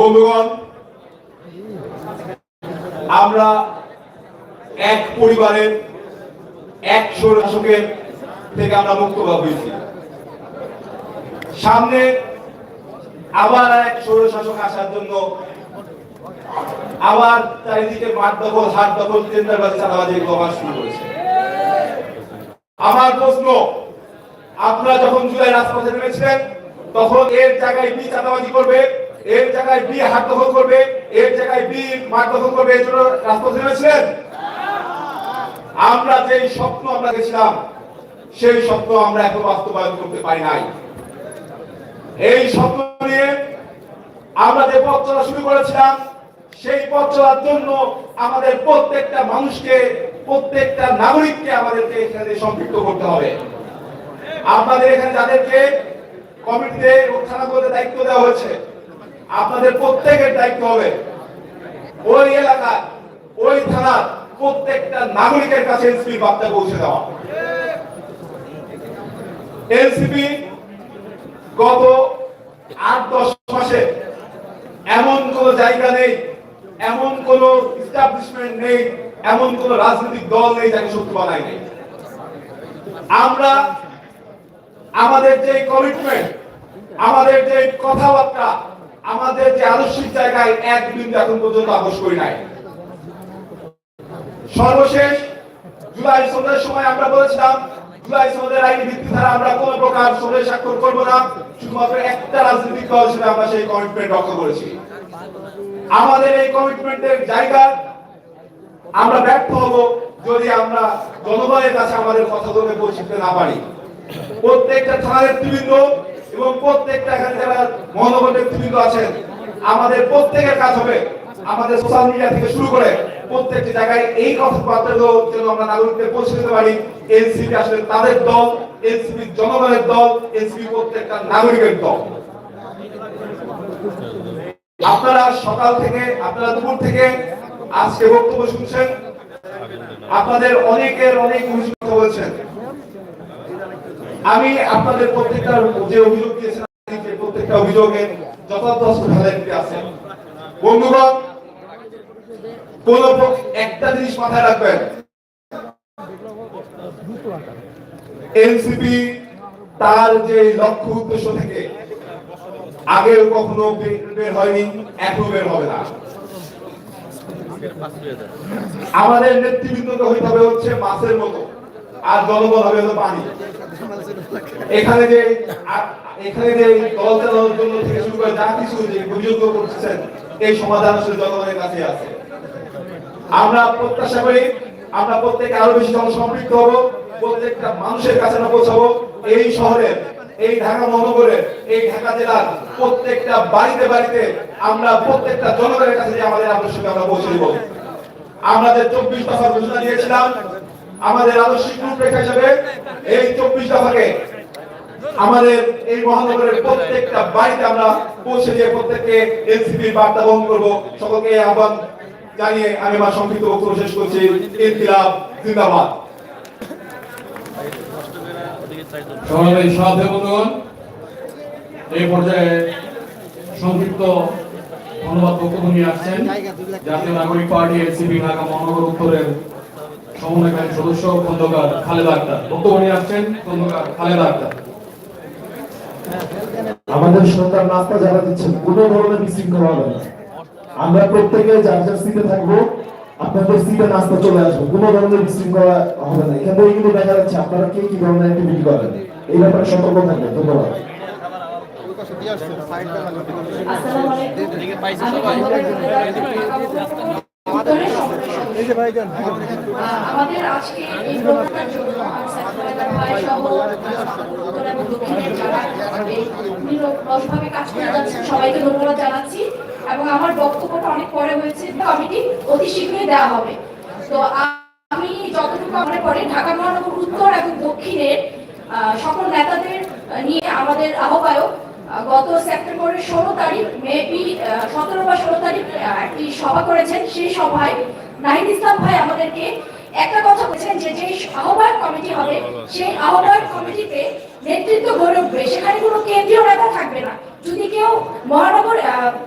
বন্ধুগণ, আমরা এক পরিবারের এক শাসকের থেকে আমরা মুক্ত হয়েছি। সামনে আবার এক শাসক আসার জন্য আবার চারিদিকে মাঠ দখল, হাট দখল, টেন্ডারবাজি, চাঁদাবাজি আবার শুরু করেছে আমার প্রশ্ন, আপনারা যখন জুলাই রাজপথে নেমেছিলেন, তখন এর জায়গায় কি চাঁদাবাজি করবে? এর জায়গায় বি হাত দখল করবে, এর জায়গায় বি মাঠ দখল করবে, এই জন্য রাজপথে নেমেছিলেন আমরা যেই স্বপ্ন আমরা গেছিলাম সেই স্বপ্ন আমরা এখন বাস্তবায়ন করতে পারি নাই। এই স্বপ্ন নিয়ে আমরা যে পথ চলা শুরু করেছিলাম, সেই পথ চলার জন্য আমাদের প্রত্যেকটা মানুষকে, প্রত্যেকটা নাগরিককে আমাদেরকে এখানে সম্পৃক্ত করতে হবে। আপনাদের এখানে যাদেরকে কমিটিতে ও থানাগুলোতে দায়িত্ব দেওয়া হয়েছে আপনাদের প্রত্যেকের দায়িত্ব হবে। ওই এলাকা ওই থানার প্রত্যেকটা নাগরিকের কাছে এনসিপি বার্তা পৌঁছে দেওয়া। এনসিপি গত আট, দশ মাসে এমন কোন জায়গা নেই, এমন কোন ইস্টাবলিশমেন্ট নেই, এমন কোন রাজনৈতিক দল নেই যাকে শত্রু বানাই নেই। আমরা আমাদের যে কমিটমেন্ট আমাদের যে কথাবার্তা আমাদের যে আদর্শিক জায়গায় এক বিন্দু এখন পর্যন্ত আপোষ করি নাই। সর্বশেষ জুলাই সন্ধ্যার সময় আমরা বলেছিলাম, জুলাই সন্ধ্যার আইনি ভিত্তি দ্বারা আমরা কোন প্রকার সন্ধ্যে স্বাক্ষর করব না। শুধুমাত্র একটা রাজনৈতিক দল হিসেবে আমরা সেই কমিটমেন্ট রক্ষা করেছি। আমাদের এই কমিটমেন্টের জায়গা আমরা ব্যর্থ হব যদি আমরা জনগণের কাছে আমাদের কথাগুলোকে পৌঁছতে না পারি। প্রত্যেকটা থানার নেতৃবৃন্দ এবং প্রত্যেকটা এখানে যারা মহানগর নেতৃবৃন্দ আছেন, আমাদের প্রত্যেকের কাজ হবে। আমাদের সোশ্যাল মিডিয়া থেকে শুরু করে প্রত্যেকটি জায়গায় এই কথাবার্তাগুলো যেন আমরা নাগরিকদের পৌঁছে দিতে পারি। এনসিপি আসলে তাদের দল এনসিপি জনগণের দল এনসিপি প্রত্যেকটা নাগরিকের দল। আপনারা সকাল থেকে, আপনারা দুপুর থেকে আজকে বক্তব্য শুনছেন। আপনাদের অনেকের অনেক কথা বলছেন আমি আপনাদের প্রত্যেকটা যে অভিযোগ দিয়েছেন প্রত্যেকটা অভিযোগে যথাযথ আছে। বন্ধুগণ, কোন একটা জিনিস মাথায় রাখবেন। এনসিপি তার যে লক্ষ্য উদ্দেশ্য থেকে আগেও কখনো বের হয়নি, এখনও বের হবে না। আমাদের নেতৃবৃন্দকে হইতে হবে হচ্ছে মাছের মতো। আর জনগণ হবে হলো পানি। এখানে যে এখানে যে দল চালানোর জন্য থেকে শুরু করে যা কিছু যে অভিযোগ করতেছেন, এই সমাধান আসলে জনগণের কাছে আছে। আমরা প্রত্যাশা করি আমরা প্রত্যেকে আরও বেশি জনসম্পৃক্ত হব, প্রত্যেকটা মানুষের কাছে আমরা পৌঁছাবো। এই শহরের, এই ঢাকা মহানগরের, এই ঢাকা জেলার প্রত্যেকটা বাড়িতে বাড়িতে আমরা প্রত্যেকটা জনগণের কাছে যে আমাদের আদর্শকে আমরা পৌঁছে দিব। আমরা যে চব্বিশ দফার ঘোষণা দিয়েছিলাম আমাদের আদর্শিক রূপরেখা হিসেবে এই চব্বিশ দফাকে আমাদের এই মহানগরের প্রত্যেকটা বাড়িতে আমরা পৌঁছে দিয়ে প্রত্যেককে এনসিপির বার্তা বহন করব। সকলকে আহ্বান জানিয়ে আমি আমার সংক্ষিপ্ত বক্তব্য শেষ করছি। ইনকিলাব, জিন্দাবাদ। সংক্ষিপ্ত ধন্যবাদ বক্তব্য নিয়ে আসছেন। জাতীয় নাগরিক পার্টি, এনসিপি, ঢাকা মহানগর উত্তরের সমন্বয়কারী সদস্য খন্দকার খালেদা আক্তার। বক্তব্য নিয়ে আসছেন খন্দকার খালেদা আক্তার। আমাদের সরকার নাস্তা যারা দিচ্ছেন কোনো ধরনের বিশৃঙ্খলা হবে না। আমরা প্রত্যেকে যার যার সিটে থাকব আপনাদের সিটে নাস্তা চলে আসবে কোনো ধরনের বিশৃঙ্খলা হবে না। এখান থেকে কিন্তু দেখা যাচ্ছে আপনারা কে কি ধরনের অ্যাক্টিভিটি করেন। এই ব্যাপারে সতর্ক থাকবেন ধন্যবাদ। আসসালামু আলাইকুম। আমাদের আজকে এই প্রোগ্রামটার জন্য কাজ করে যাচ্ছেন সবাইকে ধন্যবাদ জানাচ্ছি। এবং আমার বক্তব্যটা অনেক পরে হয়েছে কমিটি অতি শীঘ্রই দেওয়া হবে। তো আমি যতটুকু মনে পড়ে, ঢাকা মহানগর উত্তর এবং দক্ষিণের সকল নেতাদের নিয়ে আমাদের আহ্বায়ক গত সেপ্টেম্বরের ষোলো তারিখ মেবি সতেরো বা ষোলো তারিখ একটি সভা করেছেন। সেই সভায় নাহিদ ইসলাম ভাই আমাদেরকে একটা কথা বলেছেন যে যে আহ্বায়ক কমিটি হবে, সেই আহ্বায়ক কমিটিতে নেতৃত্ব গড়ে উঠবে। সেখানে কোনো কেন্দ্রীয় নেতা থাকবে না। যদি কেউ মহানগর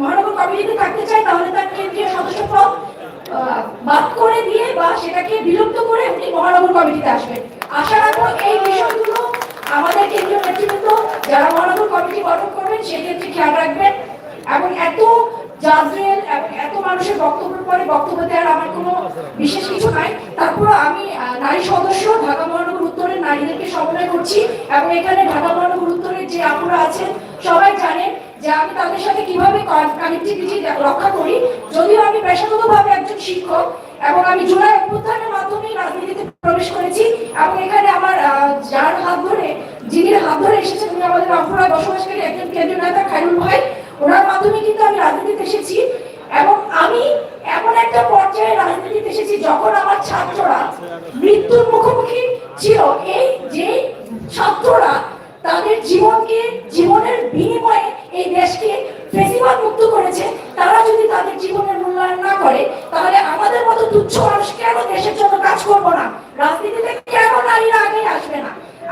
মহানগর কমিটিতে থাকতে চায়, তাহলে তার কেন্দ্রীয় সদস্য পদ বাদ করে দিয়ে বা সেটাকে বিলুপ্ত করে উনি মহানগর কমিটিতে আসবেন। আশা রাখব এই বিষয়গুলো আমাদের কেন্দ্রীয় নেতৃবৃন্দ, যারা মহানগর কমিটি গঠন করবেন সেক্ষেত্রে খেয়াল রাখবেন। এবং এত জাজরেল এবং এত মানুষের বক্তব্যের পরে বক্তব্য দেওয়ার আমার কোনো বিশেষ কিছু নাই। তারপর আমি নারী সদস্য, ঢাকা মহানগর উত্তরের নারীদেরকে সমন্বয় করছি এবং এখানে ঢাকা মহানগর উত্তরের যে আপুরা আছেন, সবাই জানেন যে আমি তাদের সাথে কীভাবে কানেক্টিভিটি রক্ষা করি। যদিও আমি পেশাগতভাবে একজন শিক্ষক এবং আমি জুলাই অভ্যুত্থানের মাধ্যমে রাজনীতিতে প্রবেশ করেছি এবং এখানে আমার যার হাত ধরে, যিনি হাত ধরে এসেছেন, উনি আমাদের রংপুরায় বসবাসকারী একজন কেন্দ্রীয় নেতা খাইরুল ভাই। ওনার মাধ্যমে কিন্তু আমি রাজনীতিতে এসেছি এবং আমি এমন একটা পর্যায়ে রাজনীতিতে এসেছি যখন আমার ছাত্ররা মৃত্যুর মুখোমুখি ছিল। এই যে ছাত্ররা তাদের জীবনকে, জীবনের বিনিময়ে এই দেশকে ফেসিবাদ মুক্ত করেছে তারা যদি তাদের জীবনের মূল্যায়ন না করে তাহলে আমাদের মতো তুচ্ছ মানুষ কেন দেশের জন্য কাজ করব না রাজনীতিতে কেন নারীরা আগে আসবে না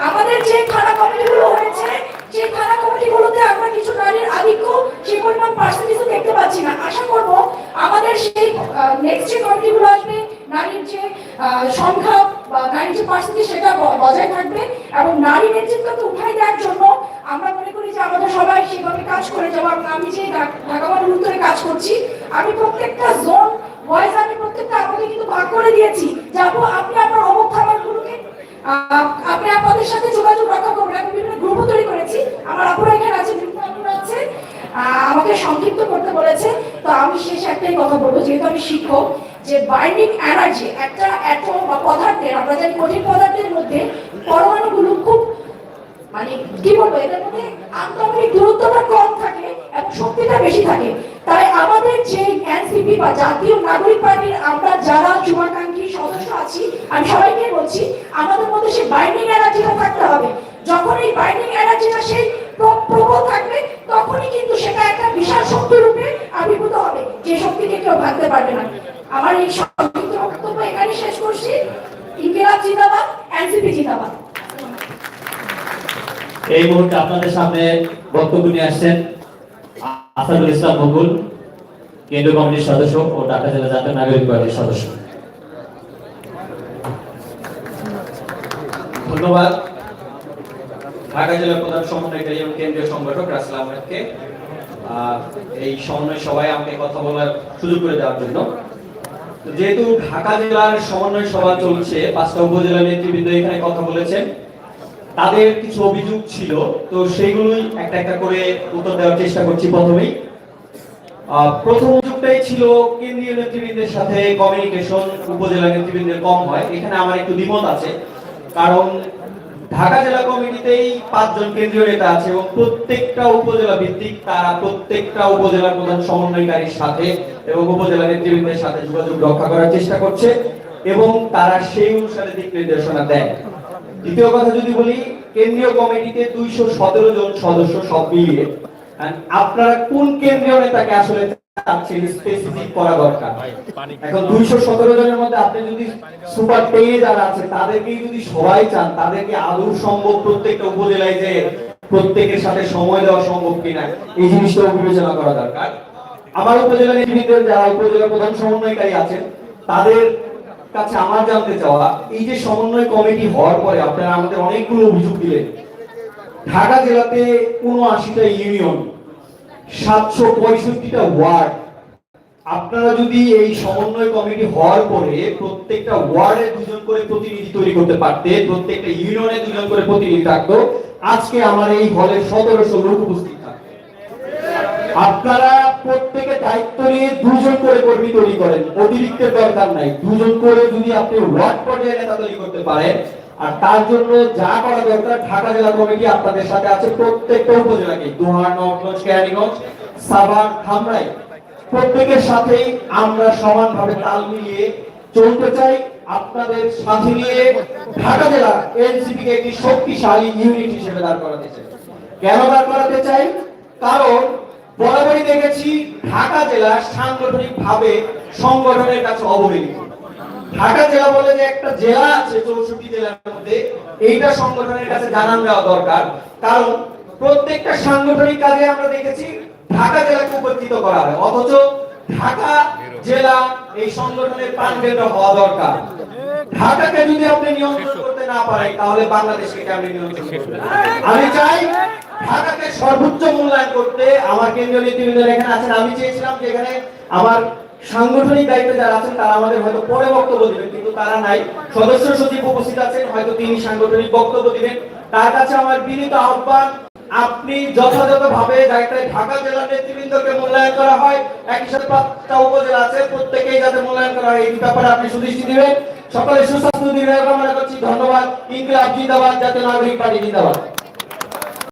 আমাদের যে থানা কমিটিগুলো হয়েছে সেই থানা কমিটিগুলোতে আমরা কিছু নারীর আধিক্য সেই পরিমাণ পার্সেন্টেজও দেখতে পাচ্ছি না আশা করব আমাদের সেই নেক্সট যে কমিটিগুলো আসবে নারীর যে আহ, সংখ্যা বা নারীর যে পার্সেন্টেজ সেটা বজায় থাকবে এবং নারী নেতৃত্বকে উঠাই দেওয়ার জন্য আমরা মনে করি যে আমাদের সবাই সেভাবে কাজ করে যাব। আমি যে ঢাকা মহানগর উত্তরে কাজ করছি, আমি প্রত্যেকটা জোন ভয়েস আমি প্রত্যেকটা আমাকে কিন্তু ভাগ করে দিয়েছি যে আপু, আপনি আপনার অমুক খাবারগুলোকে আপনি আপনাদের সাথে যোগাযোগ রক্ষা করবেন। আমি বিভিন্ন গ্রুপ তৈরি করেছি। আমার আপুরা এখানে আছে আছে। আমাকে সংক্ষিপ্ত করতে বলেছে। তো আমি শেষ একটাই কথা বলব, যেহেতু আমি শিক্ষক যে বাইন্ডিং এনার্জি একটা অ্যাটম বা পদার্থের আমরা জানি কঠিন পদার্থের মধ্যে পরমাণুগুলো খুব মানে কি বলব, এদের মধ্যে আন্তর্জাতিক দূরত্বটা কম থাকে এবং শক্তিটা বেশি থাকে। তাই আমাদের যে এনসিপি বা জাতীয় নাগরিক পার্টির আমরা যারা সদস্য আছি, আমি সবাইকে বলছি, আমাদের মধ্যে সেই বাইন্ডিং এনার্জিটা থাকতে হবে। যখন এই বাইন্ডিং এনার্জিটা সেই প্র- প্রবল থাকবে, তখনই কিন্তু সেটা একটা বিশাল শক্তি রূপে আবির্ভূত হবে। যে শক্তিকে কেউ ভাঙতে পারবে না। আমার এই সংক্ষিপ্ত বক্তব্য এখানে শেষ করছি। ইনকিলাব জিন্দাবাদ এনসিপি জিন্দাবাদ। এই মুহূর্তে আপনাদের সামনে বক্তব্য নিয়ে আসছেন আসাদুল ইসলাম মকুল কেন্দ্রীয় কমিটির সদস্য ও ঢাকা জেলা জাতীয় নাগরিক পার্টির সদস্য। ধন্যবাদ। ঢাকা জেলা প্রধান সমন্বয়কারী এবং কেন্দ্রীয় সংগঠক রাসেল আহমেদকে আহ, এই সমন্বয় সভায় আমাকে কথা বলার সুযোগ করে দেওয়ার জন্য। যেহেতু ঢাকা জেলার সমন্বয় সভা চলছে, পাঁচটা উপজেলা নেতৃবৃন্দ এখানে কথা বলেছেন, তাদের কিছু অভিযোগ ছিল, তো সেইগুলোই একটা একটা করে উত্তর দেওয়ার চেষ্টা করছি প্রথমেই। প্রথম অভিযোগটাই ছিল কেন্দ্রীয় নেতৃবৃন্দের সাথে কমিউনিকেশন উপজেলা নেতৃবৃন্দের কম হয়। এখানে আমার একটু দ্বিমত আছে, কারণ ঢাকা জেলা কমিটিতেই পাঁচজন কেন্দ্রীয় নেতা আছে এবং প্রত্যেকটা উপজেলা ভিত্তিক তারা প্রত্যেকটা উপজেলার প্রধান সমন্বয়কারীর সাথে এবং উপজেলা নেতৃবৃন্দের সাথে যোগাযোগ রক্ষা করার চেষ্টা করছে এবং তারা সেই অনুসারে দিক নির্দেশনা দেয়। দ্বিতীয় কথা যদি বলি, কেন্দ্রীয় কমিটিতে দুইশো সতেরো জন সদস্য সব মিলিয়ে আপনারা কোন কেন্দ্রীয় নেতাকে আসলে করা দরকার? এখন দুইশো সতেরো জনের মধ্যে আপনি যদি সুপার যারা যদি সবাই চান, তাদেরকে আদৌ সম্ভব প্রত্যেকটা উপজেলায় যে প্রত্যেকের সাথে সময় দেওয়া সম্ভব কিনা, এই জিনিসটাও বিবেচনা করা দরকার। আমার উপজেলা নেতৃবৃন্দের যারা উপজেলা প্রধান সমন্বয়কারী আছেন, তাদের কাছে আমার জানতে চাওয়া, এই যে সমন্বয় কমিটি হওয়ার পরে আপনারা আমাদের অনেকগুলো অভিযোগ দিলেন। ঢাকা জেলাতে উনআশিটা ইউনিয়ন, সাতশো পঁয়ষট্টিটা ওয়ার্ড। আপনারা যদি এই সমন্বয় কমিটি হওয়ার পরে প্রত্যেকটা ওয়ার্ডে দুজন করে প্রতিনিধি তৈরি করতে পারতে প্রত্যেকটা ইউনিয়নে দুজন করে প্রতিনিধি থাকতো, আজকে আমার এই হলে সতেরোশো লোক উপস্থিত থাকতো আপনারা প্রত্যেকে দায়িত্ব নিয়ে দুজন করে কর্মী তৈরি করেন। অতিরিক্তের দরকার নাই। দুজন করে যদি আপনি ওয়ার্ড পর্যায়ে নেতা তৈরি করতে পারেন, আর তার জন্য যা করা দরকার, ঢাকা জেলা কমিটি আপনাদের সাথে আছে প্রত্যেকটা উপজেলাকে। দোহার নবগঞ্জ কেরানীগঞ্জ সাভার ধামরাই প্রত্যেকের সাথেই আমরা সমানভাবে তাল মিলিয়ে চলতে চাই। আপনাদের সাথে নিয়ে ঢাকা জেলা এনসিপি কে একটি শক্তিশালী ইউনিট হিসেবে দাঁড় করাতে চাই। কেন দাঁড় করাতে চাই? কারণ বরাবরই দেখেছি ঢাকা জেলা সাংগঠনিক ভাবে সংগঠনের কাছে অবহেলিত। ঢাকা জেলা বলে যে একটা জেলা আছে, চৌষট্টি জেলার মধ্যে, এইটা সংগঠনের কাছে জানান দেওয়া দরকার। কারণ প্রত্যেকটা সাংগঠনিক কাজে আমরা দেখেছি ঢাকা জেলাকে উপস্থিত করা হয়। অথচ ঢাকা জেলা এই সংগঠনের প্রাণকেন্দ্র হওয়া দরকার। ঢাকাকে যদি আপনি নিয়ন্ত্রণ করতে না পারেন, তাহলে বাংলাদেশকে কেমন নিয়ন্ত্রণ করবেন। আমি চাই ঢাকাকে সর্বোচ্চ মূল্যায়ন করতে আমার কেন্দ্রীয় নেতৃবৃন্দ এখানে আছেন আমি চেয়েছিলাম যে এখানে আমার সাংগঠনিক দায়িত্বে যারা আছেন, তারা আমাদের হয়তো পরে বক্তব্য দিবেন, কিন্তু তারা নাই। সদস্য সচিব উপস্থিত আছেন, হয়তো তিনি সাংগঠনিক বক্তব্য দিবেন। তার কাছে আমার বিনীত আহ্বান, আপনি যথাযথভাবে দায়িত্বে ঢাকা জেলার নেতৃবৃন্দকে মূল্যায়ন করা হয়। একই সাথে পাঁচটা উপজেলা আছে, প্রত্যেকেই যাতে মূল্যায়ন করা হয়, এই ব্যাপারে আপনি সুদৃষ্টি দিবেন। সকলে সুস্বাস্থ্য দীর্ঘায়ু কামনা করছি। ধন্যবাদ। ইনকিলাব জিন্দাবাদ জাতীয় নাগরিক পার্টি জিন্দাবাদ।